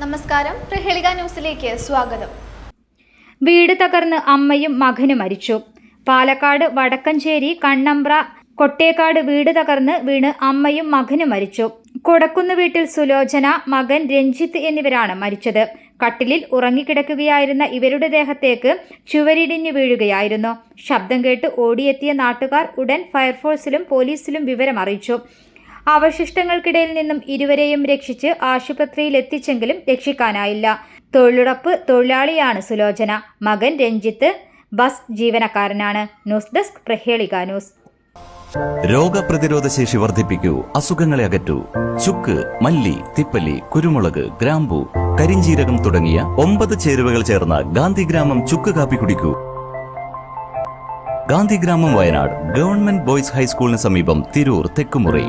നമസ്കാരം. പ്രഹേളിക ന്യൂസിലേക്ക് സ്വാഗതം. വീട് തകർന്ന് അമ്മയും മകനും മരിച്ചു. പാലക്കാട് വടക്കഞ്ചേരി കണ്ണമ്പ്ര കൊട്ടേക്കാട് വീട് തകർന്ന് വീണ് അമ്മയും മകനും മരിച്ചു. കൊടക്കുന്ന് വീട്ടിൽ സുലോചന മകൻ രഞ്ജിത്ത് എന്നിവരാണ് മരിച്ചത്. കട്ടിലിൽ ഉറങ്ങിക്കിടക്കുകയായിരുന്ന ഇവരുടെ ദേഹത്തേക്ക് ചുവരിടിഞ്ഞു വീഴുകയായിരുന്നു. ശബ്ദം കേട്ട് ഓടിയെത്തിയ നാട്ടുകാർ ഉടൻ ഫയർഫോഴ്സിലും പോലീസിലും വിവരം അറിയിച്ചു അവശിഷ്ടങ്ങൾക്കിടയിൽ നിന്നും ഇരുവരെയും രക്ഷിച്ച് ആശുപത്രിയിൽ എത്തിച്ചെങ്കിലും രക്ഷിക്കാനായില്ല. തൊഴിലുറപ്പ് തൊഴിലാളിയാണ് സുലോചന. മകൻ Ranjith bus ജീവനക്കാരനാണ്. News desk Prahelika news. രോഗപ്രതിരോധ ശേഷി വർദ്ധിപ്പിക്കൂ. അസുഖങ്ങളെ അകറ്റൂ. ചുക്ക് മല്ലി തിപ്പല്ലി കുരുമുളക് ഗ്രാമ്പൂ കരിഞ്ചീരകം തുടങ്ങിയ ഒമ്പത് ചേരുവകൾ ചേർന്ന ഗാന്ധിഗ്രാമം ചുക്ക് കാപ്പി കുടിക്കൂ. ഗാന്ധിഗ്രാമം വയനാട്. ഗവൺമെന്റ് ബോയ്സ് ഹൈസ്കൂളിന് സമീപം തിരൂർ തെക്കുമുറി.